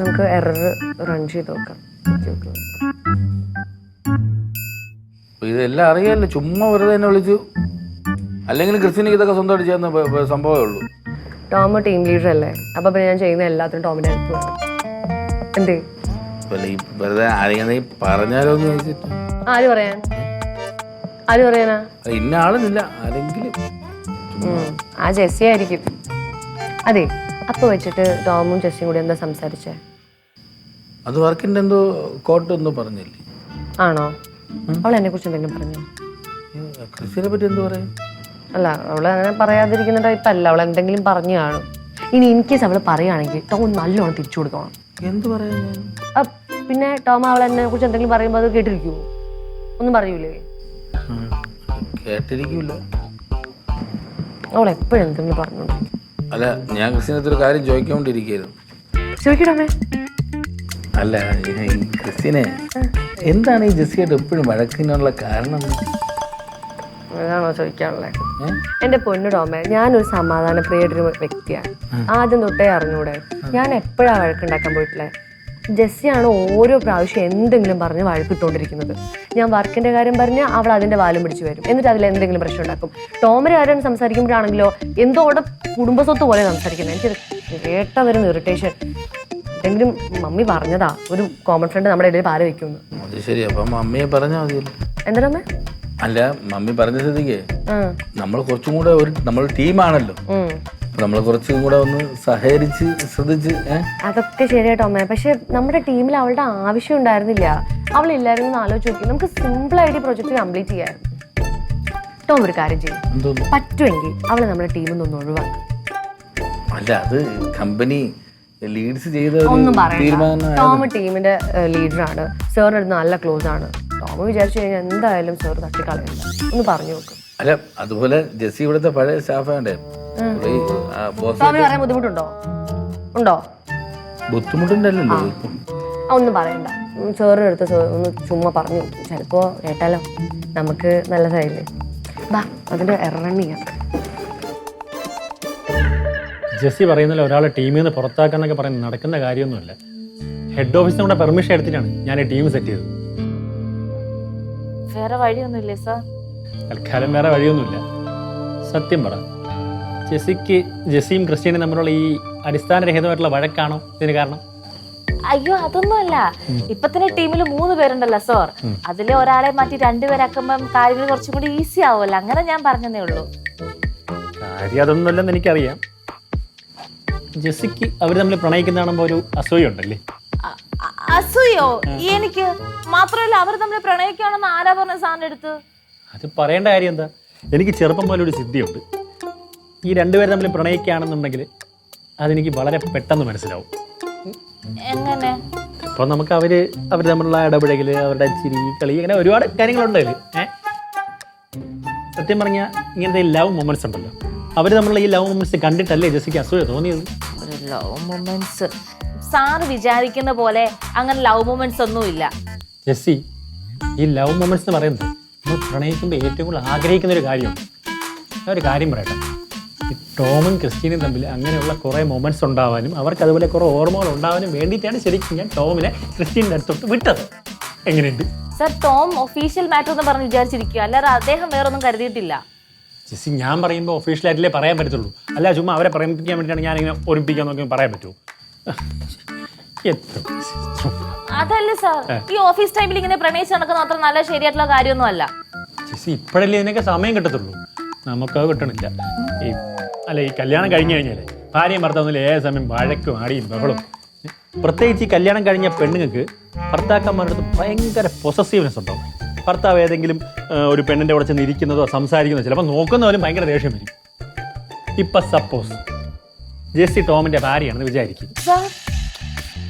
നമുക്ക് error run ചെയ്ത് നോക്കാം. ഇതെല്ലാം അറിയാമല്ലോ ചുമ്മാ വെറുതെ എന്നെ വിളിച്ചു. അല്ലെങ്കിൽ ക്രിസ്ത്യനിക്ക് ഇതൊക്കെ സ്വന്തമായിട്ട് ചെയ്യുന്ന സംഭവമേ ഉള്ളൂ. ടോം ടീം ലീഡർ അല്ലേ? അപ്പൊ പിന്നെ ഞാൻ ചെയ്യുന്ന എല്ലാത്തിനും ടോമിന്റെ ഹെൽപ്പ് എന്തേ? വെറുതെ ആരെങ്കിലും പറഞ്ഞാലോ എന്ന് ചോദിച്ചിട്ട്. ആര് പറയാൻ? ആര് പറയാനാ? ഇന്ന ആളെന്നില്ല ആരെങ്കിലും. ആ ജെസ്സി ആയിരിക്കും. അതെ അപ്പൊ വെച്ചിട്ട് ടോമും ജെസ്സിയും കൂടി എന്താ സംസാരിച്ചേ? അത് വർക്കിന്റെ എന്തോ കോട്ട് ഒന്നും പറഞ്ഞില്ലേ? ആണോ? അവൾ എന്നെ കുറിച്ച് എന്തെങ്കിലും പറഞ്ഞു? കൃഷിയെ പറ്റി എന്ത് പറയും? അല്ല അവൾ അങ്ങനെ പറയാതിരിക്കുന്ന ടൈപ്പ് അല്ല. അവൾ എന്തെങ്കിലും പറഞ്ഞു കാണും. ഇനി ഇൻ കേസ് അവൾ പറയുകയാണെങ്കിൽ ടോം നല്ലോണം തിരിച്ചു കൊടുക്കണം. എന്ത് പറയാൻ പിന്നെ ടോം അവൾ എന്നെ കുറിച്ച് എന്തെങ്കിലും പറയുമ്പോ അത് കേട്ടിരിക്കുമോ ഒന്നും പറയൂലേ. കേട്ടിരിക്കൂല. അവൾ എപ്പോഴും എന്തെങ്കിലും പറഞ്ഞു അല്ല ഞാൻ ക്രിസ്ത്യനത്തിൽ ഒരു കാര്യം ചോദിക്കൊണ്ടിരിക്കുകയായിരുന്നു. ചോദിക്കണമേ അല്ല ഈ ക്രിസ്ത്യനെ എന്താണ് ഈ ജെസ്സിയായിട്ട് എപ്പോഴും വഴക്കിനുള്ള കാരണം? അതാണോ ചോദിക്കാനുള്ളത് എന്റെ പൊന്നു ടോമേ ഞാനൊരു സമാധാന പ്രിയൊരു വ്യക്തിയാണ്. ആദ്യം തൊട്ടേ അറിഞ്ഞൂടെ ഞാൻ എപ്പോഴാ വഴക്കുണ്ടാക്കാൻ പോയിട്ടില്ലേ ജെസ്സിയാണ് ഓരോ പ്രാവശ്യം എന്തെങ്കിലും പറഞ്ഞ് വഴക്കിട്ടുകൊണ്ടിരിക്കുന്നത് ഞാൻ വർക്കിന്റെ കാര്യം പറഞ്ഞ് അവൾ അതിന്റെ വാലും പിടിച്ചു വരും. എന്നിട്ട് അതിൽ എന്തെങ്കിലും പ്രശ്നം ഉണ്ടാക്കും. ടോമര് കാര്യം സംസാരിക്കുമ്പോഴാണെങ്കിലോ എന്തോ അവിടെ കുടുംബസ്വത്ത് പോലെ സംസാരിക്കുന്നത്. എനിക്ക് കേട്ട വരുന്ന ഇറിറ്റേഷൻ എന്തെങ്കിലും മമ്മി പറഞ്ഞതാ ഒരു കോമൺ ഫ്രണ്ട് നമ്മുടെ ഇടയിൽ പാര വെക്കുന്നു അത് ശരി അപ്പൊ മമ്മിയെ പറഞ്ഞാൽ മതിയല്ലോ. എന്താ അമ്മ അല്ല മമ്മി പറഞ്ഞ സ്ഥിതിക്ക് നമ്മൾ കുറച്ചും കൂടെ ഒരു നമ്മൾ ടീമാണല്ലോ. നമ്മൾ കുറച്ചും കൂടെ ഒന്ന് സഹകരിച്ച് ശ്രദ്ധിച്ച് അതൊക്കെ ശരിയാട്ടോ അമ്മേ. പക്ഷെ നമ്മുടെ ടീമിൽ അവളുടെ ആവശ്യം ഉണ്ടായിരുന്നില്ല. അവളില്ലായിരുന്നു എന്ന് ആലോചിച്ച് നോക്കി. നമുക്ക് സിമ്പിൾ ആയിട്ട് പ്രൊജക്ട് കംപ്ലീറ്റ് ചെയ്യായിരുന്നു ടോം ഒരു കാര്യം ചെയ്യും. പറ്റുമെങ്കിൽ അവളെ നമ്മുടെ ടീമിൽ നിന്ന് ഒഴിവാക്കും. അല്ല അത് കമ്പനി ലീഡ്സ് ചെയ്ത ഒന്നും പറയണ്ട. ടോം ടീമിന്റെ ലീഡറാണ് സാറിനടുത്ത് നല്ല ക്ലോസ് ആണ്. ടോം വിചാരിച്ചു കഴിഞ്ഞാൽ എന്തായാലും സാർ തട്ടിക്കളയില്ല ഒന്ന് പറഞ്ഞു നോക്കും. അല്ല അതുപോലെ ജെസ്സി ഇവിടുത്തെ പഴയ സ്റ്റാഫ് വേണ്ടേ ഇവിടെ ഈ, ആ, ബോസ് ടോമിന് പറയാൻ ബുദ്ധിമുട്ടുണ്ടോ? ഉണ്ടോ? ബുദ്ധിമുട്ടുണ്ടല്ലോ. ഒന്നും പറയണ്ട. സാറിന്റെ അടുത്ത് ഒന്ന് ചുമ്മാ പറഞ്ഞു. ചിലപ്പോ കേട്ടാലോ? നമുക്ക് നല്ലതായില്ലേ ബാ അതിന്റെ എറണ്ണിയാണ് ജെസ്സി പറയുന്നില്ല ഒരാളെ ടീമിൽ നിന്ന് പുറത്താക്കാന്നൊക്കെ പറയുന്നത് നടക്കുന്ന കാര്യമൊന്നുമില്ല. ഹെഡ് ഓഫീസിൽ കൂടെ പെർമിഷൻ എടുത്തിട്ടാണ് ഞാൻ ഈ ടീം സെറ്റ് ചെയ്തത്. വേറെ വഴിയൊന്നുമില്ലേ സാർ തൽക്കാലം വേറെ വഴിയൊന്നുമില്ല. സത്യം പറ. ജെസ്സിക്ക് ജെസ്സിയും ക്രിസ്റ്റീനും തമ്മിലുള്ള ഈ അടിസ്ഥാനരഹിതമായിട്ടുള്ള വഴക്കാണോ ഇതിന് കാരണം? അയ്യോ അതൊന്നുമല്ല. ഇപ്പൊ തന്നെ ടീമിൽ മൂന്ന് പേരുണ്ടല്ലോ സാർ അതിലെ ഒരാളെ മാറ്റി രണ്ടുപേരാക്കുമ്പം കാര്യങ്ങൾ കുറച്ചും കൂടി ഈസി ആവുമല്ലോ. അങ്ങനെ ഞാൻ പറഞ്ഞതേ ഉള്ളൂ. കാര്യം അതൊന്നുമല്ലെന്ന് എനിക്കറിയാം. ജെസ്സിക്ക് അവർ തമ്മിൽ പ്രണയിക്കുന്ന കാണുമ്പോൾ ഒരു അസൂയ ഉണ്ടല്ലേ അസൂയോ? എനിക്ക് മാത്രമല്ല അവർ തമ്മിൽ പ്രണയിക്കുകയാണെന്ന് ആരാ പറഞ്ഞ സാറിന്റെ അടുത്ത്? അത് പറയേണ്ട കാര്യം എന്താ? എനിക്ക് ചെറുപ്പം പോലെ ഒരു സിദ്ധിയുണ്ട്. ഈ രണ്ടുപേരും തമ്മിൽ പ്രണയിക്കുകയാണെന്നുണ്ടെങ്കിൽ അതെനിക്ക് വളരെ പെട്ടെന്ന് മനസ്സിലാവും. എങ്ങനെ? അപ്പൊ നമുക്ക് അവർ അവർ തമ്മിലുള്ള ഇടപഴകൽ അവരുടെ ചിരി കളി അങ്ങനെ ഒരുപാട് കാര്യങ്ങളുണ്ട് അതിൽ സത്യം പറഞ്ഞാൽ ഇങ്ങനത്തെ ലവ് മൊമെന്റ്സ് ഉണ്ടല്ലോ. അവർ തമ്മിലുള്ള ഈ ലവ് മൊമെന്റ്സ് കണ്ടിട്ടല്ലേ ജെസ്സിക്ക് അസൂയ തോന്നിയത്? ഒരു ലവ് മൊമെന്റ്സ് സാർ വിചാരിക്കുന്ന പോലെ അങ്ങനെ ലവ് മൊമെന്റ്സ് ഒന്നും ഇല്ല ജെസ്സി ഈ ലവ് മൊമെന്റ്സ് എന്ന് പറയുന്നത് നമ്മൾ പ്രണയിക്കുമ്പോൾ ഏറ്റവും കൂടുതൽ ആഗ്രഹിക്കുന്ന ഒരു കാര്യമാണ് ഞാൻ ഒരു കാര്യം പറയട്ടെ. ഈ ടോമും ക്രിസ്റ്റീനും തമ്മിൽ അങ്ങനെയുള്ള കുറേ മൊമെന്റ്സ് ഉണ്ടാവാനും അവർക്ക് അതുപോലെ കുറേ ഓർമ്മകൾ ഉണ്ടാവാനും വേണ്ടിയിട്ടാണ് ശരിക്കും ഞാൻ ടോമിനെ ക്രിസ്റ്റീന്റെ അടുത്തോട്ട് വിട്ടത്. എങ്ങനെയുണ്ട്? സർ ടോം ഒഫീഷ്യൽ മാറ്റർ എന്ന് പറഞ്ഞ് വിചാരിച്ചിരിക്കുക അല്ലാതെ അദ്ദേഹം വേറൊന്നും കരുതിയിട്ടില്ല. ജെസ്സി ഞാൻ പറയുമ്പോൾ ഒഫീഷ്യലായിട്ടല്ലേ പറയാൻ പറ്റത്തുള്ളൂ. അല്ല ചുമ്മാ അവരെ പറയിപ്പിക്കാൻ വേണ്ടിയിട്ടാണ് ഇങ്ങനെ ഒരുമിപ്പിക്കാൻ നോക്കി പറയാൻ പറ്റുമോ? എത്ര അതല്ല സാർ ഈ ഓഫീസ് ടൈമിൽ ഇങ്ങനെ പ്രണയിച്ച് നടക്കുന്ന അത്ര നല്ല ശരിയായിട്ടുള്ള കാര്യമൊന്നും അല്ല. ചേച്ചി ഇപ്പോഴല്ലേ ഇതിനൊക്കെ സമയം കിട്ടത്തുള്ളൂ? നമുക്കത് കിട്ടണില്ല. ഈ അല്ല ഈ കല്യാണം കഴിഞ്ഞു കഴിഞ്ഞാലേ ഭാര്യയും ഭർത്താവുന്നില്ല ഏത് സമയം വഴക്കും ആടിയും ബഹളും പ്രത്യേകിച്ച് ഈ കല്യാണം കഴിഞ്ഞ പെണ്ണുങ്ങൾക്ക് ഭർത്താക്കന്മാരുടെ അടുത്ത് ഭയങ്കര പൊസസീവ്നെസ് ഉണ്ടാവും. ഭർത്താവ് ഏതെങ്കിലും ഒരു പെണ്ണിന്റെ കൂടെ ചെന്ന് ഇരിക്കുന്നതോ സംസാരിക്കുന്നതോ ചിലപ്പോൾ നോക്കുന്നവരും ഭയങ്കര ദേഷ്യം വരും. ഇപ്പം സപ്പോസ് ജെസ്സി ടോമിന്റെ ഭാര്യയാണെന്ന് വിചാരിക്കും.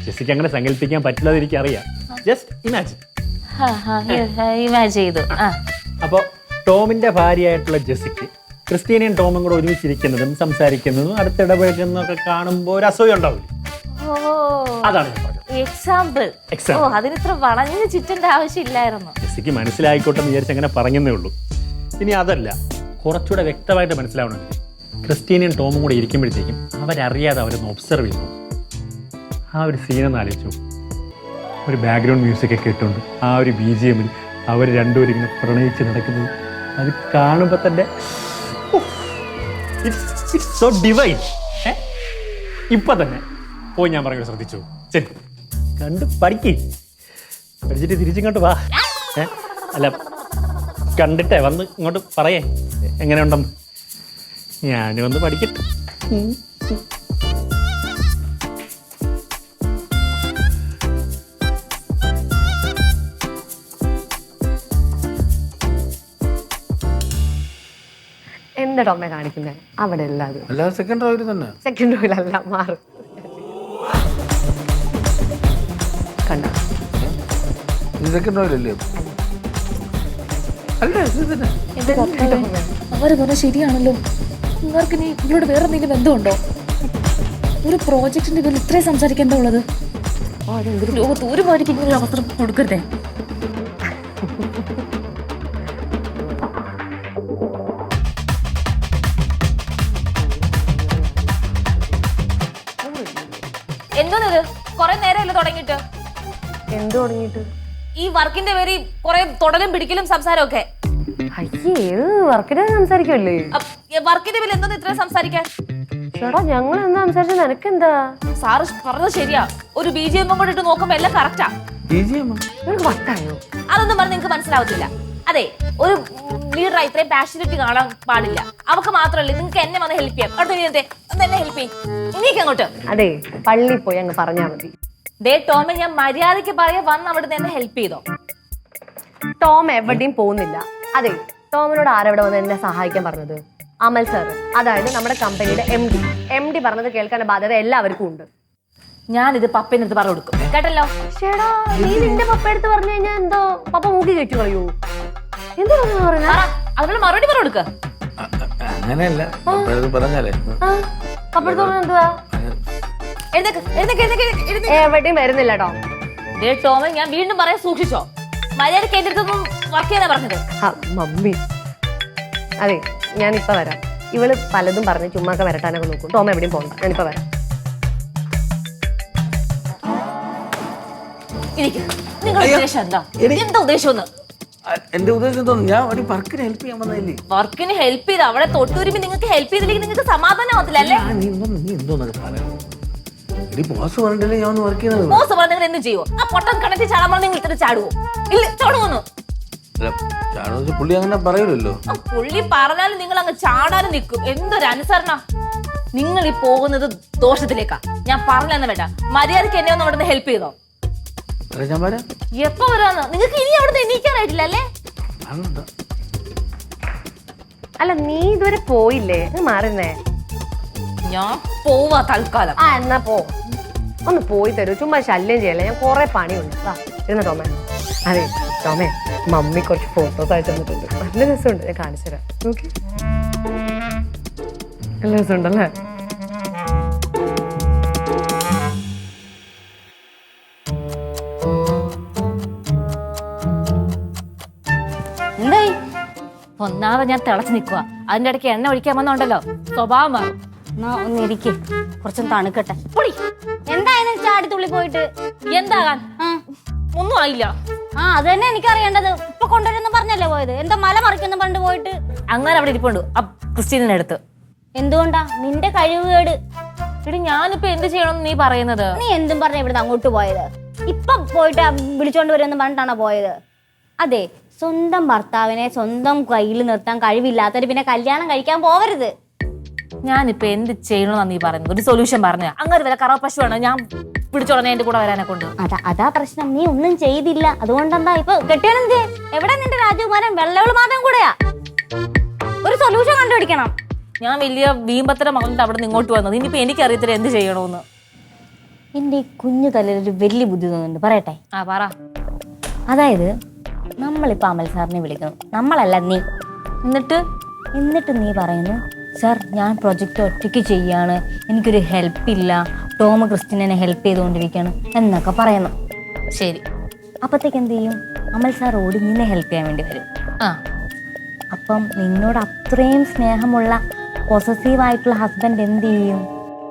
ജെസ്സിക്ക് അങ്ങനെ സങ്കല്പിക്കാൻ പറ്റില്ലാതെ എനിക്കറിയാം. ജസ്റ്റ് ഇമാജിൻ ചെയ്തു. അപ്പോൾ ടോമിന്റെ ഭാര്യയായിട്ടുള്ള ജെസ്സിക്ക് ക്രിസ്റ്റീനയും ടോമും കൂടെ ഒരുമിച്ചിരിക്കുന്നതും സംസാരിക്കുന്നതും അടുത്തിടപഴകുന്നതൊക്കെ കാണുമ്പോൾ ഒരു അസൂയ ഉണ്ടാവില്ല? അതാണ് എക്സാമ്പിൾ ഓ അതിനിത്ര വളഞ്ഞു ചുറ്റേണ്ട ആവശ്യമില്ലായിരുന്നു. ജെസ്സിക്ക് മനസ്സിലായിക്കോട്ടെ എന്ന് വിചാരിച്ച് അങ്ങനെ പറഞ്ഞതേ ഉള്ളൂ. ഇനി അതല്ല കുറച്ചുകൂടെ വ്യക്തമായിട്ട് മനസ്സിലാവണമെങ്കിൽ ക്രിസ്റ്റീനയും ടോമും കൂടെ ഇരിക്കുമ്പോഴത്തേക്കും അവരറിയാതെ അവരൊന്ന് ഒബ്സർവ് ചെയ്യുന്നു ആ ഒരു സീനെന്ന് ആലോചിച്ചു. ഒരു ബാക്ക്ഗ്രൗണ്ട് മ്യൂസിക് ഒക്കെ ഇട്ടുകൊണ്ട് ആ ഒരു ബി ജി എമ്മിൽ അവർ രണ്ടുപേരും ഇങ്ങനെ പ്രണയിച്ച് നടക്കുന്നത് അത് കാണുമ്പോൾ തന്നെ സോ ഡിവൈൻ ഇപ്പൊ തന്നെ പോയി ഞാൻ പറഞ്ഞു ശ്രദ്ധിച്ചു? ശരി കണ്ട് പഠിക്ക്. പഠിച്ചിട്ട് തിരിച്ചിങ്ങോട്ട് വാ. ഏ? അല്ല കണ്ടിട്ടേ വന്ന് ഇങ്ങോട്ട് പറയേ. എങ്ങനെയുണ്ടെന്ന്. ഞാൻ വന്ന് പഠിക്കട്ടെ ഉം. എന്താ ടോമെ കാണിക്കുന്നത് അവിടെ അല്ല അല്ലാതെ സെക്കൻഡ് റോയിൽ തന്നെ. സെക്കൻഡ് റോയിലല്ല മാറും. ഇത് സെക്കൻഡ് റോയിലല്ലേ അല്ല ഇത് തന്നെ. അവർ പറഞ്ഞ ശരിയാണല്ലോ. നിങ്ങൾക്ക് ഇനി ഇവരോട് വേറെ എന്തെങ്കിലും ബന്ധമുണ്ടോ? ഒരു പ്രോജക്റ്റിന്റെ പേരിൽ ഇത്രയും സംസാരിക്കാൻ എന്താ ഉള്ളത്? ലോകത്ത് ഒരു മാതിരിക്ക് ഇങ്ങനെ ഒരു അവസരം കൊടുക്കരുതേ. എന്തോന്നിത്? കൊറേ നേരമല്ലേ തുടങ്ങിയിട്ട്? എന്ത് തുടങ്ങിയിട്ട്? ഈ വർക്കിന്റെ പേര് കൊറേ തുടലും പിടിക്കലും സംസാരമൊക്കെ. വർക്കിന്റെ എന്തോന്ന് സംസാരിക്കാൻ? ചേട്ടാ ഞങ്ങൾ എന്താ നിനക്കെന്താ? സാറ് പറഞ്ഞത് ശരിയാ. ഒരു ബി ജി എം കൂടെ ഇട്ട് നോക്കുമ്പോ എല്ലാം കറക്റ്റാ അതൊന്നും പറഞ്ഞ് മനസ്സിലാവത്തില്ല. അതെ ഒരു ലീഡർ ഇത്രയും പാഷനറ്റ് കാണാൻ പാടില്ല. അവക്ക് മാത്രമല്ല നിങ്ങൾക്ക് എന്നെ വന്ന് ഹെൽപ്പ് ചെയ്യാം. അടുത്ത എന്നെ ഹെൽപ്പ് ചെയ്യും. ഇനിക്ക് അങ്ങോട്ട്. അതെ പള്ളി പോയി അങ്ങ് പറഞ്ഞാ മതി. ദേ ടോമെ ഞാൻ മര്യാദയ്ക്ക് പറയാ വന്ന് അവിടെ നിന്ന് ഹെൽപ്പ് ചെയ്തോ. ടോം എവിടെയും പോകുന്നില്ല. അതെ ടോമിനോട് ആരവിടെ വന്ന് എന്നെ സഹായിക്കാൻ പറഞ്ഞത്? അമൽ സർ അതായത് നമ്മുടെ കമ്പനിയുടെ എം ഡി എം ഡി പറഞ്ഞത് കേൾക്കേണ്ട ബാധ്യത എല്ലാവർക്കും ഉണ്ട്. ഞാനിത് പപ്പേന്റെ അടുത്ത് പറഞ്ഞു കൊടുക്കും. കേട്ടല്ലോ? ചേടാ നീ നിന്റെ പപ്പ എടുത്ത് പറഞ്ഞു കഴിഞ്ഞാൽ എന്തോ പപ്പ മൂക്കി കയറ്റി കളയൂ എന്താ അതിനുള്ള മറുപടി പറഞ്ഞു കൊടുക്ക. അങ്ങനെയല്ല പറഞ്ഞാലേ. പപ്പ എടുത്ത് പറഞ്ഞ എന്തുവാ? എവിടെയും വരുന്നില്ല കേട്ടോ ദേ ടോമൻ ഞാൻ വീണ്ടും പറയാൻ സൂക്ഷിച്ചോ? മര്യാദയ്ക്ക് എന്റെ അടുത്തൊന്നും വർക്ക് ചെയ്താ പറഞ്ഞത്. ആ മമ്മി. അതെ ഞാനിപ്പോ വരാം. ഇവൾ പലതും പറഞ്ഞ് ചുമ്മാക്കെ വരട്ടാനൊക്കെ നോക്കും. ടോം എവിടെയും പോകണ്ട ഞാനിപ്പോ വരാം. ഇരിക്ക്. നിങ്ങളുടെ ഉദ്ദേശം എന്താ? എന്താ ഉദ്ദേശം ഒന്ന് എന്റെ ഉദ്ദേശം തോന്നുന്നു ഞാൻ ഒരു വർക്കിന് ഹെൽപ്പ് ചെയ്യാൻ വന്നതല്ലേ? വർക്കിന് ഹെൽപ്പ് ചെയ്ത് അവിടെ തൊട്ടുരുമ്പി നിങ്ങൾക്ക് ഹെൽപ്പ് ചെയ്തില്ലെങ്കിൽ നിങ്ങൾക്ക് സമാധാനമാവത്തില്ല അല്ലേ? ആ, നീ എന്തോന്ന് നീ പറയാം. എടി ബോസ് പറഞ്ഞിട്ടല്ലേ ഞാൻ ഒന്ന് വർക്ക് ചെയ്യുന്നത് ബോസ് പറഞ്ഞ നിങ്ങൾ എന്ത് ചെയ്യുമോ ആ പൊട്ടൻ കണക്ട് ചാടാൻ പറഞ്ഞ നിങ്ങൾ ഇത്ര ചാടുവോ? ഇല്ല ചാടുവോന്ന് അല്ല ചാണോച്ച് പുള്ളി അങ്ങനെ പറയൂലല്ലോ. ആ പുള്ളി പറഞ്ഞാലും നിങ്ങൾ അങ്ങ് ചാടാനും നിൽക്കും. എന്തൊരു അനുസരണ? നിങ്ങൾ ഈ പോകുന്നത് ദോഷത്തിലേക്കാ. ഞാൻ പറഞ്ഞെന്ന് വേണ്ട. മര്യാദയ്ക്ക് എന്നെ ഒന്ന് അവിടെ നിന്ന് ഹെൽപ്പ് ചെയ്തോ? അല്ല ഞാൻ വരാം. എപ്പോ വരാന്ന്? നിങ്ങൾക്ക് ഇനി അവിടെ എണീക്കാനായിട്ടില്ല അല്ലേ? അതെന്താ? അല്ല നീ ഇതുവരെ പോയില്ലേ? നീ മാറുന്നേ? ഞാൻ പോവാ തൽക്കാലം. ആ എന്നാ പോ. ഒന്ന് പോയി തരൂ. ചുമ്മാ ശല്യം ചെയ്യല്ലേ. ഞാൻ കുറെ പണിയുണ്ട്. വാ ഇരുന്ന ടോമേ. അതെ ടോമേ മമ്മി കുറച്ച് ഫോട്ടോസ് അയച്ചു തന്നിട്ടുണ്ട് നല്ല രസമുണ്ട്. ഞാൻ കാണിച്ചു തരാം. നോക്കി. നല്ല രസമുണ്ടല്ലേ? ഒന്നാമത് ഞാൻ തിളച്ച് നിൽക്കുക അതിന്റെ ഇടയ്ക്ക് എണ്ണ ഒഴിക്കാൻ വന്നുണ്ടല്ലോ. സ്വഭാവം മാറും. എന്നാ ഒന്ന് ഇരിക്കേ കുറച്ചും തണുക്കട്ടെ. പൊളി. പോയിട്ട് എന്താകാൻ? ഒന്നും ആയില്ല. ആ അത് തന്നെ എനിക്ക് അറിയേണ്ടത് ഇപ്പൊ കൊണ്ടുവരുന്ന പറഞ്ഞല്ലേ പോയത്? എന്താ മല മറിക്കുന്ന പണ്ട് പോയിട്ട്. അങ്ങനെ അവിടെ ഇരിപ്പുണ്ട്. ക്രിസ്റ്റീനെ അടുത്ത്. എന്തുകൊണ്ടാ? നിന്റെ കഴിവുകേട് എടി ഞാനിപ്പോ എന്ത് ചെയ്യണം നീ പറയുന്നത്? നീ എന്തും പറഞ്ഞ ഇവിടുന്ന് അങ്ങോട്ട് പോയത്? ഇപ്പൊ പോയിട്ട് ആ വിളിച്ചോണ്ട് വരുമെന്ന് പറഞ്ഞിട്ടാണോ പോയത്? അതെ സ്വന്തം ഭർത്താവിനെ സ്വന്തം കയ്യിൽ നിർത്താൻ കഴിവില്ലാത്തവര് പിന്നെ കല്യാണം കഴിക്കാൻ പോകരുത് ഞാനിപ്പോ എന്ത് ചെയ്യണമെന്നാ നീ പറയുന്നത്? ഒരു സൊല്യൂഷൻ പറഞ്ഞു അങ്ങനെ വല്ല കറവ പശുവാണ് ഞാൻ പിടിച്ചോളാം എന്റെ കൂടെ വരാനെ കൊണ്ട്. അതാ അതാ പ്രശ്നം. നീ ഒന്നും ചെയ്തില്ല. അതുകൊണ്ടെന്താ ഇപ്പൊ കെട്ടിയാലെന്തേ എവിടെ നിന്റെ രാജകുമാരൻ വെള്ളവൾ മാത്രം കൂടെയാ? ഒരു സൊല്യൂഷൻ കണ്ടുപിടിക്കണം. ഞാൻ വലിയ വീമ്പത്തര മകളുടെ അവിടെ നിന്ന് ഇങ്ങോട്ട് വന്നത്. ഇനിയിപ്പോ എനിക്കറിയത്തില്ല എന്ത് ചെയ്യണമെന്ന് എന്റെ കുഞ്ഞു തലയിൽ ഒരു വലിയ ബുദ്ധി തോന്നുന്നുണ്ട്. പറയട്ടെ? ആ പറ. അതായത് നമ്മളിപ്പോ അമൽ സാറിനെ വിളിക്കുന്നു. നമ്മളല്ല നീ. എന്നിട്ട്? എന്നിട്ട് നീ പറയുന്നു സാർ ഞാൻ പ്രൊജക്റ്റ് ഒറ്റയ്ക്ക് ചെയ്യാണ്. എനിക്കൊരു ഹെൽപ്പ് ഇല്ല. ക്രിസ്റ്റിൻ ക്രിസ്റ്റിനെ ഹെൽപ്പ് ചെയ്തുകൊണ്ടിരിക്കുകയാണ് എന്നൊക്കെ പറയണം ശരി. അപ്പത്തേക്ക് എന്ത് ചെയ്യും? അമൽ സാർ ഓടി നിന്നെ ഹെൽപ്പ് ചെയ്യാൻ വേണ്ടി വരും. ആ. അപ്പം നിന്നോട് അത്രയും സ്നേഹമുള്ള പോസസീവ് ആയിട്ടുള്ള ഹസ്ബൻഡ് എന്ത് ചെയ്യും?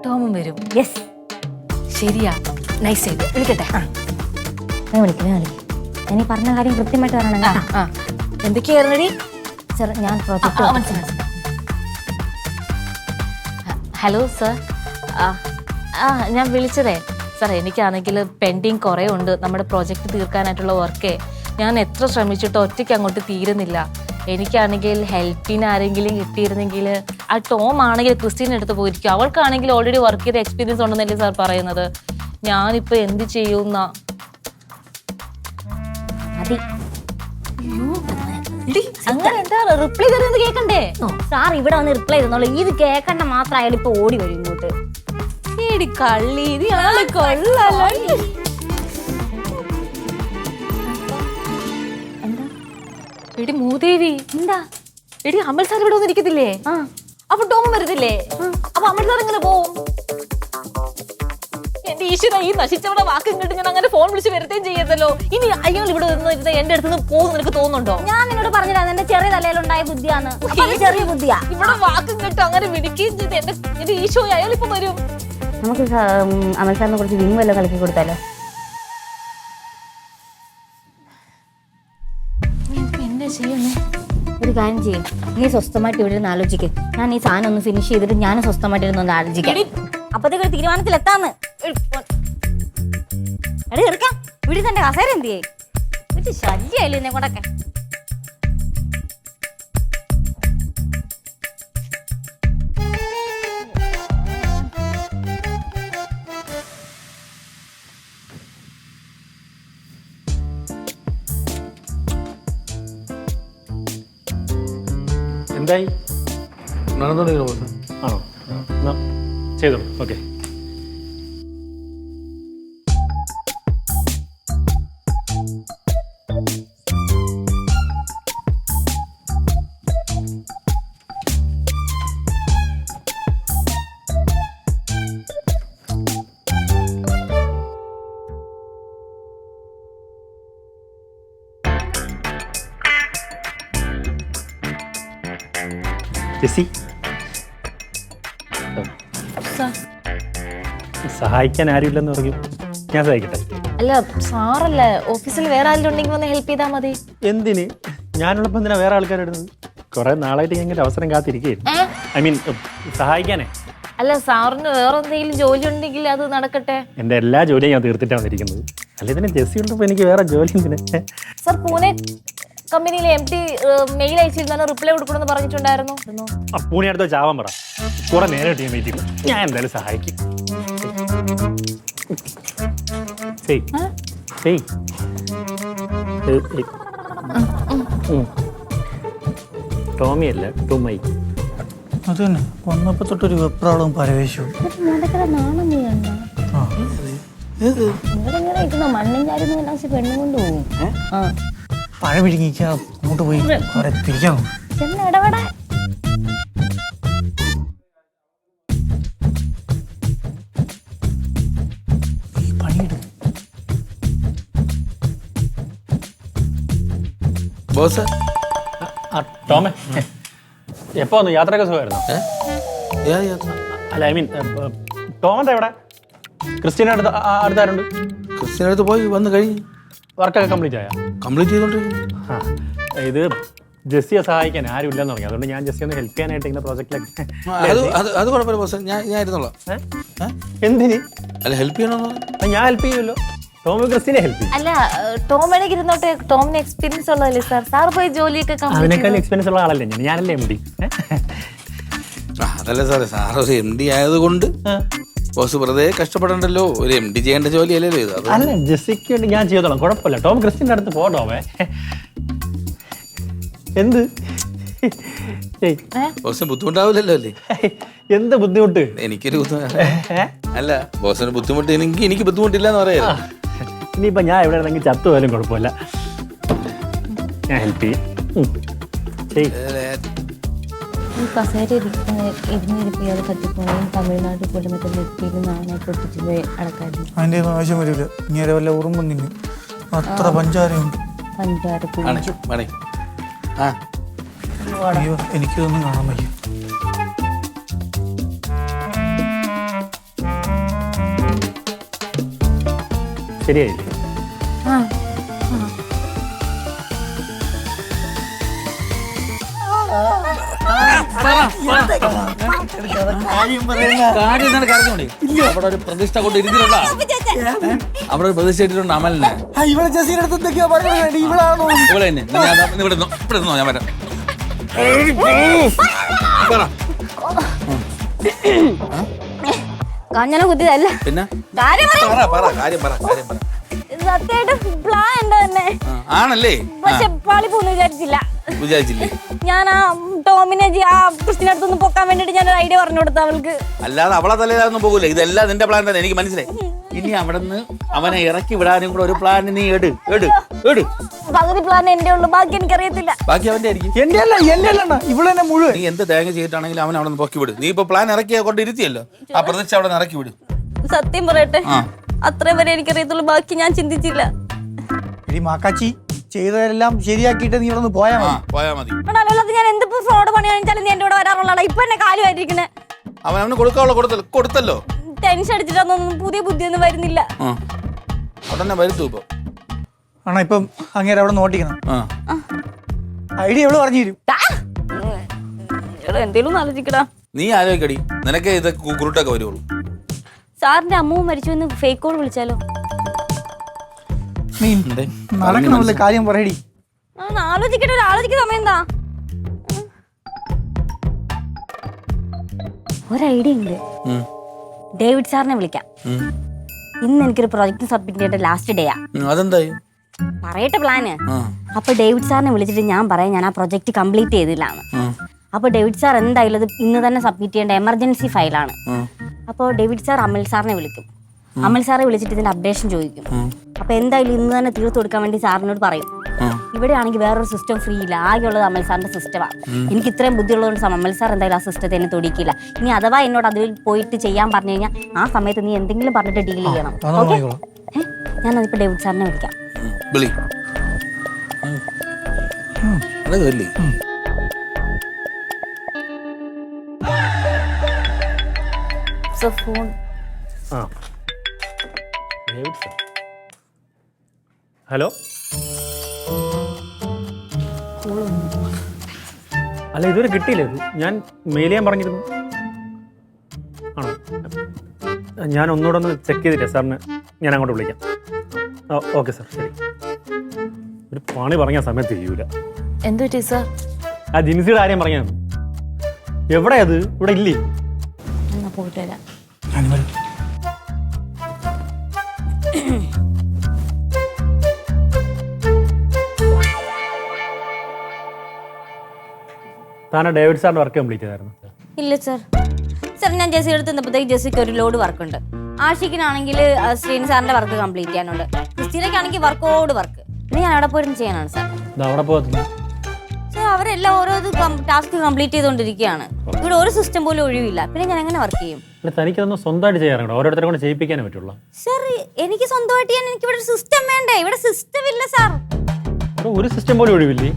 ടോമും വരും. യെസ് ശരിയാ. നൈസ് ചെയ്തു വിളിക്കട്ടെ. ഞാൻ വിളിക്കാം ഞാൻ വിളിക്കാം. ഞാൻ ഈ പറഞ്ഞ കാര്യം കൃത്യമായിട്ട് പറയണം എന്തൊക്കെയായിരുന്നു സാർ ഞാൻ പ്രോജക്റ്റ്. ഹലോ സർ ആ ഞാൻ വിളിച്ചതേ. സർ എനിക്കാണെങ്കിൽ പെൻഡിങ് കുറേ ഉണ്ട്. നമ്മുടെ പ്രോജക്റ്റ് തീർക്കാനായിട്ടുള്ള വർക്കേ ഞാൻ എത്ര ശ്രമിച്ചിട്ട് ഒറ്റയ്ക്ക് അങ്ങോട്ട് തീരുന്നില്ല. എനിക്കാണെങ്കിൽ ഹെൽപ്പിന് ആരെങ്കിലും കിട്ടിയിരുന്നെങ്കിൽ ആ ടോം ആണെങ്കിൽ ക്രിസ്റ്റീൻ എടുത്ത് പോയിരിക്കും. അവൾക്കാണെങ്കിൽ ഓൾറെഡി വർക്ക് ചെയ്ത എക്സ്പീരിയൻസ് ഉണ്ടെന്നല്ലേ സാർ പറയുന്നത്. ഞാനിപ്പോൾ എന്ത് ചെയ്യുന്ന? മതി. അങ്ങനെ എന്താ റിപ്ലൈ തരുന്നത് കേക്കണ്ടേ? സാർ ഇവിടെ വന്ന് റിപ്ലൈ തന്നോളൂ. ഇത് കേക്കണ്ട മാത്രം അയാൾ ഇപ്പൊ ഓടി വരും ഇങ്ങോട്ട്. എടി കള്ളി ഇത് ആൾ കൊള്ളാലോ. എടി മൂദേവി. എന്താ? എടി അമൽ സാർ ഇവിടെ ആ. അപ്പൊ ടോം വരുന്നില്ലേ? അപ്പൊ അമൽ സാർ എങ്ങനെ പോവും? ഈശ്വര ഈ നശിച്ചവിടെ വാക്കും ഇങ്ങോട്ട് ഞാൻ അങ്ങനെ ഫോൺ വിളിച്ച് വരുത്തുകയും ചെയ്യരുതല്ലോ. ഇനി അയ്യോ ഇവിടെ നിന്ന് ഇരുന്ന് എന്റെ അടുത്ത് നിന്ന് പോകും നിനക്ക് തോന്നുന്നുണ്ടോ? ഞാൻ നിന്നോട് പറഞ്ഞില്ല എന്റെ ചെറിയ തലയിലുണ്ടായ ഉണ്ടായ ബുദ്ധിയാണ് ചെറിയ ബുദ്ധിയാ. ഇവിടെ വാക്കും ഇങ്ങോട്ട് അങ്ങനെ വിളിക്കുകയും ചെയ്ത് എന്റെ എന്റെ ഈശോ അയാൾ ഇപ്പൊ വരും. നമുക്ക് അമൽ സാറിനെ കുറിച്ച് വിങ് വല്ലതും കളിക്കി കൊടുത്താലോ? ഒരു കാര്യം ചെയ്യും. നീ സ്വസ്ഥമായിട്ട് ഇവിടെ ഇരുന്ന് ആലോചിക്കും. ഞാൻ ഈ സാധനം ഒന്ന് ഫിനിഷ് ചെയ്തിട്ട് ഞാൻ സ്വസ്ഥമായിട്ട് ഇരുന്ന് ഒന്ന് ആലോചിക്കാം. അപ്പത്തേക്ക് ഒരു തീരുമാനത്തിൽ എത്താന്ന് എടി എടുക്കാം വീട്ടിൽ തന്നെ കസേര എന്ത് ചെയ്യേ? ഒരു ശല്യമായില്ലേ എന്നെ കൊണ്ടൊക്കെ? എന്തായി? നടന്നുകൊണ്ടിരിക്കുന്നു ആണോ? ചെയ്തോളൂ. ഓക്കെ. സഹായിക്കാൻ ആരുമില്ലെന്ന് പറഞ്ഞു. ഞാൻ സഹായിക്കട്ടെ. അല്ല സാറല്ല ഓഫീസിൽ വേറെ ആരെങ്കിലും ഉണ്ടെങ്കിൽ വന്ന് ഹെൽപ്പ് ചെയ്താൽ മതി. എന്തിന്? ഞാനുള്ളപ്പോൾ എന്തിനാ വേറെ ആൾക്കാരിടുന്നത് കുറെ നാളായിട്ട് ഞാൻ ഇങ്ങനെ അവസരം കാത്തിരിക്കുകയായിരുന്നു. ഐ മീൻ സഹായിക്കാനേ. അല്ല സാറിന് വേറെ എന്തെങ്കിലും ജോലി ഉണ്ടെങ്കിൽ അത് നടക്കട്ടെ. എന്റെ എല്ലാ ജോലിയും ഞാൻ തീർത്തിട്ടാണ് വന്നിരിക്കുന്നത്. അല്ല ഇതിന് ജെസ്സി ഉണ്ടപ്പോ എനിക്ക് വേറെ ജോലി എന്തിന്? സർ പൂനെ കമ്പനിയിലെ എം ടി മെയിൽ അയച്ചിരുന്നാണ് റിപ്ലൈ കൊടുക്കണമെന്ന് പറഞ്ഞിട്ടുണ്ടായിരുന്നു. പൂനെ അടുത്ത ചാവാൻ പറ. കുറെ വെയിറ്റ് ഞാൻ എന്തായാലും സഹായിക്കും. ചെയ് ചെയ്. ടോമി അല്ല ടോമൈ അത് തന്നെ വന്നപ്പോ തൊട്ടൊരു വെപ്രാളവും പരവേശവും നാണം ചെയ്യണ്ട ആ. ഇവിടെ. ഇങ്ങനെ ബോസ് ആ ടോമേ. എപ്പോ വന്നു? യാത്രയൊക്കെ സുഖമായിരുന്നു? അല്ല ഐ മീൻ ടോമന്റെ എവിടെ? ക്രിസ്ത്യന്റെ അടുത്ത് ആ- ആ- അടുത്താരുണ്ട്? ക്രിസ്ത്യന്റെ അടുത്ത് പോയി വന്ന് കഴിഞ്ഞ്. വർക്കൊക്കെ കംപ്ലീറ്റ് ആയ? കംപ്ലീറ്റ് ചെയ്തോണ്ടിരിക്കുന്നു. ആ ഇത് ജെസ്സിയെ സഹായിക്കാൻ ആരും ഇല്ലെന്ന് പറഞ്ഞു. അതുകൊണ്ട് ഞാൻ ജെസ്സിയെ ഒന്ന് ഹെൽപ്പ് ചെയ്യാനായിട്ട് ഇങ്ങനെ പ്രോജക്റ്റിലൊക്കെ അത് അത് അത് കുഴപ്പമില്ല ബോസ് ഞാൻ ഞാൻ ഇരുന്നോളാം. ഏ? എന്തിന്? അല്ല ഹെൽപ്പ് ചെയ്യണമെന്ന് ഞാൻ ഹെൽപ്പ് ചെയ്യുമല്ലോ. ടോമി ക്രിസ്ത്യനെ ഹെൽപ്പ് ചെയ്യും. അല്ല ടോം വേണമെങ്കിൽ ഇരുന്നോട്ടെ ടോമിന് എക്സ്പീരിയൻസ് ഉള്ളതല്ലേ സാർ? സാർ പോയി ജോലിയൊക്കെ complete അതിനേക്കാൾ ചെയ്തു. എക്സ്പീരിയൻസ് ഉള്ള ആളല്ലേ ഞാൻ? ഞാനല്ലേ എം ഡി ആ, അതല്ല സാറേ സാർ ഒരു എം ഡി ആയതുകൊണ്ട് ബോസ് വെറുതെ കഷ്ടപ്പെടണ്ടല്ലോ. ഒരു എം ഡി ചെയ്യേണ്ട ജോലിയല്ലല്ലോ ഇത്. അല്ല ജെസ്സിക്ക് വേണ്ടി ഞാൻ ചെയ്തോളാം. കുഴപ്പമില്ല. ടോം ക്രിസ്റ്റിന്റെ അടുത്ത് പോ ടോമേ. എന്ത്? ബോസിന് ബുദ്ധിമുട്ടാവില്ലല്ലോ അല്ലേ? എന്ത് ബുദ്ധിമുട്ട്? എനിക്കൊരു ബുദ്ധിമുട്ട് അല്ല ബോസിന് ബുദ്ധിമുട്ട് എനിക്ക് എനിക്ക് ബുദ്ധിമുട്ടില്ല എന്ന് പറയാ ഇനിയിപ്പോ ഞാൻ എവിടെ ആണെങ്കിൽ ചത്തു പോയാലും കുഴപ്പമില്ല. ഞാൻ ഹെൽപ്പ് ചെയ്യും. ഉം. ചെയ്യ് ഈ കസേര ഇരിക്കുന്ന ഇരുന്നിരിപ്പിയാതെ കത്തിപ്പോയും തമിഴ്നാട്ടിൽ പോലെ മറ്റേ നെറ്റിയിൽ നാണെ പൊട്ടിച്ച് പോയി അടക്കായിരുന്നു. അതിന്റെ ഒന്നും ആവശ്യം വരില്ല. ഇങ്ങനെ വല്ല ഉറുമ്പും തിന്നും. അത്ര പഞ്ചാരയുണ്ട്. പഞ്ചാര എനിക്കിതൊന്നും കാണാൻ വയ്യ. ശരിയായില്ലേ കാര്യം എന്താണ് കരഞ്ഞോണ്ടേ? അവിടെ ഒരു പ്രതിഷ്ഠ കൊണ്ട് ഇരുന്നിട്ടുണ്ടാ അവിടെ ഒരു പ്രതിഷ്ഠ ഇട്ടിട്ടുണ്ട് അമലിനെ. ആ, ഇവളെ ജസീന്റെ അടുത്ത് എന്തൊക്കെയാ പറയുന്നത്? ഇവളാണോ? ഇവിടെ തന്നെ. ഞാൻ ഇവിടെ ഇവിടെ നിന്നോ ഞാൻ വരാം. കാഞ്ഞന കഞ്ഞന കുത്തിയതല്ല. പിന്നെ? കാര്യം പറ പറ പറ കാര്യം പറ കാര്യം പറ. സത്യമായിട്ട് പ്ലാൻ തന്നെ? ആ, ആണല്ലേ? ആ, പക്ഷെ പാളി പോന്ന് വിചാരിച്ചില്ല. വിചാരിച്ചില്ലേ? ഞാൻ ആ ടോമിനെ ജി- ആ ക്രിസ്റ്റിനെ അടുത്തൊന്ന് പൊക്കാൻ വേണ്ടിട്ട് ഞാൻ ഒരു ഐഡിയ പറഞ്ഞു കൊടുത്ത അവൾക്ക്. അല്ലാതെ അവളെ തലേതാന്നും പോകൂല. ഇതെല്ലാം നിന്റെ പ്ലാൻ തന്നെ എനിക്ക് മനസ്സിലായി. ഇനി അവിടെ നിന്ന് അവനെ ഇറക്കി വിടാനും കൂടെ ഒരു പ്ലാൻ നീ എടു എടു എടു. പകുതി പ്ലാൻ എന്റെ ഉള്ളു. ബാക്കി എനിക്കറിയത്തില്ല. ബാക്കി അവന്റെ ആയിരിക്കും. എന്റെ അല്ല എന്റെ അല്ല അണ്ണാ. ഇവൾ തന്നെ മുഴുവൻ. നീ എന്ത് തേങ്ങ ചെയ്തിട്ടാണെങ്കിലും അവൻ അവിടെ നിന്ന് പൊക്കി വിടും. നീ ഇപ്പൊ പ്ലാൻ ഇറക്കിയ കൊണ്ട് ഇരുത്തിയല്ലോ ആ പ്രതിച്ച് അവിടെ നിന്ന് ഇറക്കി വിട്. സത്യം പറയട്ടെ. ആ. അത്രയും വരെ എനിക്കറിയത്തുള്ളൂ. ബാക്കി ഞാൻ ചിന്തിച്ചില്ല. എടി മാക്കാച്ചി ചെയ്തതെല്ലാം ശരിയാക്കിയിട്ട് നീ ഇവിടെ നിന്ന് പോയാ ആ മതി പോയാ മതി. എടാ, അല്ലാതെ ഞാൻ എന്തിപ്പോ ഫ്രോഡ് പണി കാണിച്ചാലും നീ എന്റെ കൂടെ വരാറുള്ള ഇപ്പൊ എന്നെ കാലുമായിരിക്കണേ അവൻ അവന് കൊടുക്കാനുള്ള കൊടുത്തല്ലോ കൊടുത്തല്ലോ. ടെൻഷൻ അടിച്ചിട്ടൊന്നും പുതിയ ബുദ്ധിയൊന്നും വരുന്നില്ല. ആ. തന്നെ വരുത്തു ഇപ്പൊ. ആണോ ഇപ്പം അങ്ങേരെ അവിടെ നോട്ടിക്കണം ആ. ഐഡിയ എവിടെ പറഞ്ഞു തരും? എടാ എന്തേലും ഒന്ന് ആലോചിക്കടാ. നീ ആലോചിക്കടി. നിനക്ക് ഇത് കുരുട്ടൊക്കെ വരുള്ളൂ. സാറിന്റെ അമ്മവും മരിച്ചു എന്ന് ഫേക്ക് കോൾ വിളിച്ചാലോ? നീ? നടക്കണമല്ലേ കാര്യം പറയടി. ഒന്ന് ആലോചിക്കട്ടെ ഒരു ആലോചിക്കുന്ന സമയം എന്താ? ഒരു ഐഡിയ ഉണ്ട് ഡേവിഡ് സാറിനെ വിളിക്കാം. ഇന്ന് എനിക്കൊരു പ്രൊജക്ട് സബ്മിറ്റ് ചെയ്യേണ്ട ലാസ്റ്റ് ഡേ ആ. അതെന്തായി? പറയട്ടെ പ്ലാന് ആ. അപ്പൊ ഡേവിഡ് സാറിനെ വിളിച്ചിട്ട് ഞാൻ പറയാം ഞാൻ ആ പ്രൊജക്ട് കംപ്ലീറ്റ് ചെയ്തില്ലാന്ന് ആ അപ്പൊ ഡേവിഡ് സാർ എന്തായാലും ഇത് ഇന്ന് തന്നെ സബ്മിറ്റ് ചെയ്യേണ്ട എമർജൻസി ഫയലാണ് അപ്പോൾ ഡേവിഡ് സാർ അമൽ സാറിനെ വിളിക്കും. അമൽ സാറെ വിളിച്ചിട്ട് ഇതിന്റെ അപ്ഡേഷൻ ചോദിക്കും. അപ്പൊ എന്തായാലും ഇന്ന് തന്നെ തീർത്തു കൊടുക്കാൻ വേണ്ടി സാറിനോട് പറയും. ഇവിടെയാണെങ്കിൽ ഇവിടെ ആണെങ്കിൽ വേറൊരു സിസ്റ്റം ഫ്രീ ഇല്ല. ആകെയുള്ളത് അമൽ സാറിന്റെ സിസ്റ്റമാണ് എനിക്ക് ഇത്രയും ബുദ്ധിയുള്ളതുകൊണ്ട് അമൽ സാർ എന്തായാലും ആ സിസ്റ്റത്തെ എന്നെ തൊടിക്കില്ല ഇനി അഥവാ എന്നോട് അതിൽ പോയിട്ട് ചെയ്യാൻ പറഞ്ഞു കഴിഞ്ഞാൽ ആ സമയത്ത് നീ എന്തെങ്കിലും പറഞ്ഞിട്ട് ഡീൽ ചെയ്യണം. ഓക്കെ? ഞാനതിപ്പോ ഡേവിഡ് സാറിനെ വിളിക്കാം. ഉം. വിളി ഉം. അതൊക്കെ വരില്ലേ ഫോൺ ആ. ഹലോ അല്ല ഇതുവരെ കിട്ടിയില്ല? ഞാൻ മെയിൽ ചെയ്യാൻ പറഞ്ഞിരുന്നു. ആണോ? ഞാൻ ഒന്നുകൂടെ ഒന്ന് ചെക്ക് ചെയ്തില്ലേ സാറിന് ഞാൻ അങ്ങോട്ട് വിളിക്കാം. ഓക്കെ സാർ ശരി. ഒരു പണി പറഞ്ഞ സമയത്ത് ചെയ്യൂല. എന്തു പറ്റി സർ ആ ജിൻസിയുടെ കാര്യം പറഞ്ഞു എവിടെയത് ഇവിടെ ഇല്ലേ? പോയിട്ട് വരാം. താനാ ഡേവിഡ് സാറിന്റെ വർക്ക് കംപ്ലീറ്റ് ചെയ്തായിരുന്നു? ഇല്ല സർ സർ ഞാൻ ജെസ്സി എടുത്ത് നിന്നപ്പോഴത്തേക്ക് ജെസ്സിക്ക് ഒരു ലോഡ് വർക്ക് ഉണ്ട്. ആഷിക്കിനാണെങ്കിൽ ശ്രീൻ സാറിന്റെ വർക്ക് കംപ്ലീറ്റ് ചെയ്യാനുണ്ട്. ക്രിസ്റ്റീനയ്ക്കാണെങ്കിൽ വർക്കോട് വർക്ക് ഇനി ഞാൻ അവിടെ പോയിരുന്നു ചെയ്യാനാണ് സാർ അവിടെ സർ അവരെല്ലാം ഓരോ ടാസ്ക് കംപ്ലീറ്റ് ചെയ്തുകൊണ്ടിരിക്കുകയാണ്. ഇവിടെ ഒരു സിസ്റ്റം പോലും ഒഴിവില്ല. പിന്നെ ഞാൻ എങ്ങനെ വർക്ക് ചെയ്യും? അല്ല തനിക്കതൊന്നും സ്വന്തമായിട്ട് ചെയ്യാറുണ്ടോ ഓരോരുത്തരെ കൊണ്ട് ചെയ്യിപ്പിക്കാനേ പറ്റുള്ളൂ. സർ എനിക്ക് സ്വന്തമായിട്ട് ചെയ്യാൻ എനിക്ക് ഇവിടെ ഒരു സിസ്റ്റം വേണ്ടേ? ഇവിടെ സിസ്റ്റം ഇല്ല സാർ ഇവിടെ ഒരു സിസ്റ്റം പോലും ഒഴിവില്ലേ?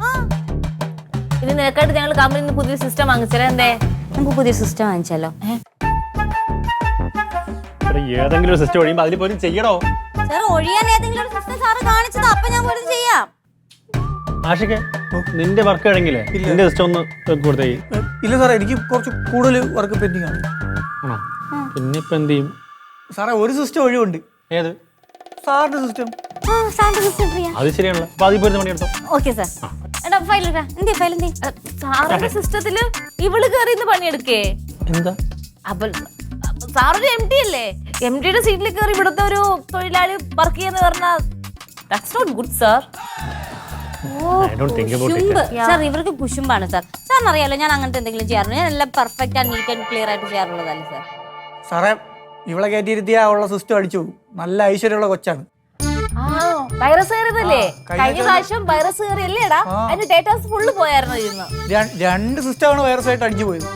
ഇത് നിനക്കായിട്ട് ഞങ്ങൾ കമ്പനിയിൽ നിന്ന് പുതിയ സിസ്റ്റം വാങ്ങിച്ചാലോ? എന്തേ? നമുക്ക് പുതിയ സിസ്റ്റം വാങ്ങിച്ചാലോ? ഏതെങ്കിലും സിസ്റ്റം ഒഴിയുമ്പോ അതിൽ പോലും ചെയ്യണോ? സാർ ഒഴിയാൻ ഏതെങ്കിലും ഒരു സിസ്റ്റം സാറ് കാണിച്ചത്. അപ്പൊ ഞാൻ പോലും ചെയ്യാം. ആഷിക്ക് നിന്റെ വർക്ക് കഴിഞ്ഞില്ലേ നിന്റെ സിസ്റ്റം ഒന്ന് കൊടുത്തേ. ഇല്ല സാറേ എനിക്ക് കുറച്ച് കൂടുതൽ വർക്ക് പെൻഡിങ് ആണ്. ആണോ? പിന്നെ ഇപ്പൊ എന്ത് ചെയ്യും? സാറേ ഒരു സിസ്റ്റം ഒഴിവുണ്ട്. ഏത്? സാറിന്റെ സിസ്റ്റം ആ സാറിന്റെ സിസ്റ്റം ഫ്രീയാ അത് ശരിയാണല്ലോ. അപ്പൊ അതിൽ പോയിരുന്ന പണിയെടുത്തോ. ഓക്കെ സാർ എടാ ഫയൽ എന്തി ഫയൽ എന്തി സാറിന്റെ സിസ്റ്റത്തിൽ ഇവൾ കയറി പണിയെടുക്കേ. എന്താ? അപ്പൊ സാറൊരു എം ഡി അല്ലേ? എം ഡിയുടെ സീറ്റിൽ കയറി ഇവിടുത്തെ ഒരു തൊഴിലാളി വർക്ക് ചെയ്യുന്ന പറഞ്ഞാൽ that's not good sir sir ഇവർക്ക് കുശുമ്പാണ് സാർ. സാറിന് അറിയാലോ ഞാൻ അങ്ങനത്തെ എന്തെങ്കിലും ചെയ്യാറുണ്ട്. ഞാൻ എല്ലാം perfect and neat and clear ആയിട്ട് ചെയ്യാറുള്ളതല്ലേ സാർ? സാറേ ഇവളെ കയറ്റിയിരുത്തിയാ ഉള്ള സിസ്റ്റം അടിച്ചു നല്ല ഐശ്വര്യമുള്ള കൊച്ചാണ്. വൈറസ് കയറിയതല്ലേ? കഴിഞ്ഞ കഴിഞ്ഞ പ്രാവശ്യം വൈറസ് കയറിയല്ലേടാ ആ. അതിന്റെ ഡേറ്റാസ് ഫുള്ള് പോയായിരുന്നു ഇരുന്ന് ര- രണ്ട് സിസ്റ്റമാണ് വൈറസായിട്ട് അടിച്ചു പോയത്.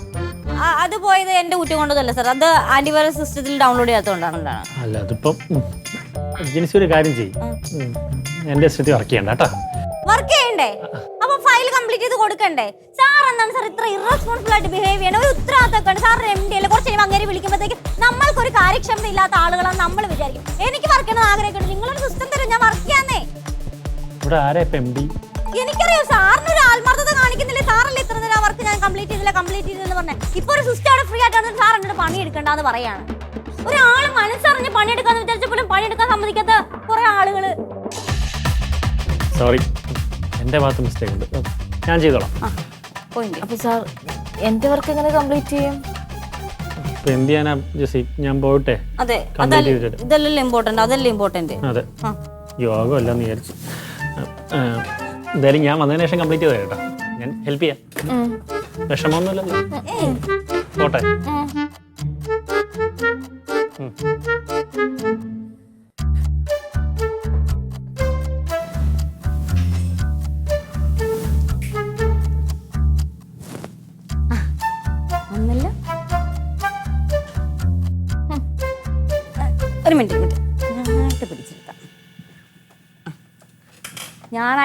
ആ, അത് പോയത് എന്റെ കുറ്റം കൊണ്ടതല്ല സാർ. അത് ആന്റിവൈറസ് സിസ്റ്റത്തിൽ ഡൗൺലോഡ് ചെയ്യാത്തതുകൊണ്ടാണ് ഉണ്ടാണ് അല്ല അതിപ്പം ജിൻസി ഒരു കാര്യം ചെയ്യും. എന്റെ സ്ഥിതി വർക്ക് ചെയ്യണ്ട കേട്ടാ. വർക്ക് ചെയ്യണ്ടേ? അപ്പൊ ഫയൽ കംപ്ലീറ്റ് ചെയ്ത് കൊടുക്കണ്ടേ? സാർ എന്താണ് സാർ ഇത്ര ഇറസ്പോൺസിബിൾ ആയിട്ട് ബിഹേവ് ചെയ്യണം? ഒരു ഉത്തരവാദിത്തമൊക്കെ സാർ എം ഡി അല്ലെ? കുറച്ച് കഴിയുമ്പോൾ അങ്ങനെ വിളിക്കുമ്പോഴത്തേക്ക് നമ്മൾക്കൊരു കാര്യക്ഷമത ഇല്ലാത്ത ആളുകളാണ് നമ്മൾ വിചാരിക്കും. എനിക്ക് വർക്ക് ചെയ്യണം ആഗ്രഹിക്കുന്നത് നിങ്ങളൊരു ഇവിടെ ആരാ ഇപ്പം എം ഡി എനിക്കറിയാം. സാറിന് ഒരു ആത്മാർത്ഥത കാണിക്കുന്നില്ല? സാറല്ലേ ഇത്ര നേരം വർക്ക് ഞാൻ കംപ്ലീറ്റ് ചെയ്തില്ല കംപ്ലീറ്റ് ചെയ്തില്ല പറഞ്ഞേ. ഇപ്പൊ ഒരു സിസ്റ്റം അവിടെ ഫ്രീ ആയിട്ടാണ് സാർ എന്നോട് പണി എടുക്കണ്ടെന്ന് പറയാണ്. ഒരാൾ മനസ്സറിഞ്ഞ് പണിയെടുക്കാന്ന് വിചാരിച്ച പോലും പണിയെടുക്കാൻ സമ്മതിക്കാത്ത കുറെ ആളുകൾ. സോറി എന്റെ ഭാഗത്ത് മിസ്റ്റേക്ക് ഉണ്ട്. ഞാൻ ചെയ്തോളാം. അപ്പോൾ അപ്പൊ സാർ എന്റെ വർക്ക് എങ്ങനെ കംപ്ലീറ്റ് ചെയ്യും? ഇപ്പം എന്ത് ചെയ്യാനാ? ജസി ഞാൻ പോയിട്ടെ അതെ Complete ചെയ്തിട്ട്. ഇതല്ലല്ലോ ഇമ്പോർട്ടന്റ് അതല്ലേ ഇമ്പോർട്ടന്റ് അതെ. യോഗം അല്ലെന്ന് വിചാരിച്ചു. ആ, എന്തായാലും ഞാൻ വന്നതിന് ശേഷം കംപ്ലീറ്റ് ചെയ്ത കേട്ടോ ഞാൻ ഹെൽപ്പ് ചെയ്യാം. വിഷമമൊന്നുമില്ലല്ലോ. പോട്ടെ. ഉം.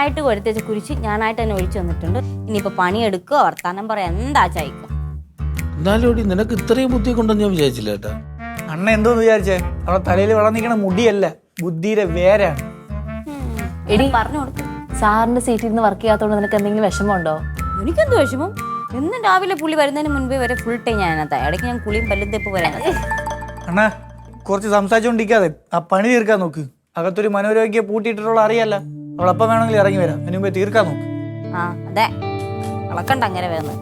ഞാനായിട്ട് കൊടുത്തേച്ച് കുരിശ് ഞാനായിട്ട് തന്നെ ഒഴിച്ചു വന്നിട്ടുണ്ട് ഇനിയിപ്പോ പണിയെടുക്കുക വർത്താനം പറയാം എന്താ ചായക്കും? എന്നാലും നിനക്ക് ഇത്രയും ബുദ്ധി കൊണ്ടെന്ന് ഞാൻ വിചാരിച്ചില്ല കേട്ടാ. അണ്ണ എന്തോന്ന് വിചാരിച്ചേ? അവളെ തലയിൽ വളർന്നിരിക്കണ മുടിയല്ല ബുദ്ധിയുടെ വേരാണ്. എടി പറഞ്ഞു കൊടുക്കും. സാറിന്റെ സീറ്റിൽ നിന്ന് വർക്ക് ചെയ്യാത്തതുകൊണ്ട് നിനക്ക് എന്തെങ്കിലും വിഷമമുണ്ടോ? എനിക്കെന്ത് വിഷമം? എന്നും രാവിലെ പുള്ളി വരുന്നതിന് മുൻപേ വരെ ഫുൾ ടൈം ഞാൻ അതിനകത്ത് ഇടയ്ക്ക് ഞാൻ കുളിയും പല്ലും തെപ്പ് വരാൻ അണ്ണ കുറച്ച് സംസാരിച്ചോണ്ടിരിക്കാതെ ആ പണി തീർക്കാൻ നോക്ക്. അകത്തൊരു മനോരോഗ്യ പൂട്ടിയിട്ടുള്ള അറിയാല്ല. അവളപ്പം വേണമെങ്കിൽ ഇറങ്ങി വരാം. അതിനു മുമ്പേ തീർക്കാൻ നോക്ക്. ആ അതെ. അളക്കണ്ട അങ്ങനെ വേണം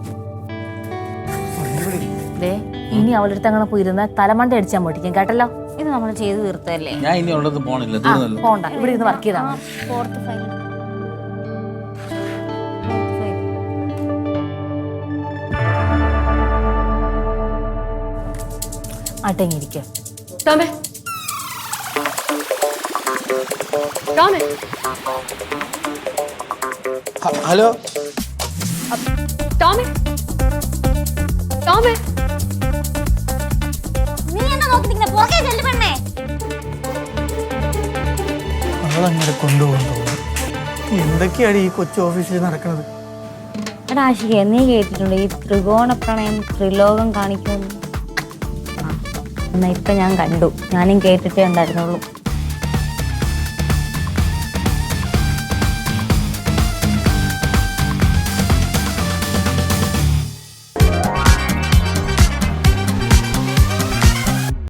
ദേ ഇനി അവളുടെ അടുത്ത് അങ്ങനെ പോയിരുന്ന തലമണ്ട അടിച്ചാൽ പൊട്ടിക്കും കേട്ടല്ലോ? ഇത് നമ്മൾ ചെയ്ത് തീർത്തല്ലേ ഞാൻ ഇനി ഉള്ളത് പോണില്ല. തീർന്നല്ലോ പോണ്ട. ഇവിടെ ഇരുന്ന് വർക്ക് ചെയ്താൽ മതി. ഫോർത്ത് ഫൈവ് അടങ്ങിയിരിക്കുക ടോമേ ഹലോ ടോമി ടോമി നീ എന്താ നോക്കി നിൽക്കുന്ന പുറകെ ചെല്ലു പെണ്ണേ? അവളങ്ങനെ കൊണ്ടുപോകുന്നു. എന്തൊക്കെയാണ് ഈ കൊച്ചു ഓഫീസിൽ നടക്കുന്നത്? എടാ ആശിക നീ കേട്ടിട്ടുണ്ട് ഈ ത്രികോണ പ്രണയം ത്രിലോകം കാണിക്കുന്നു ആ, എന്നാ ഇപ്പൊ ഞാൻ കണ്ടു. ഞാനും കേട്ടിട്ടേ ഉണ്ടായിരുന്നുള്ളൂ.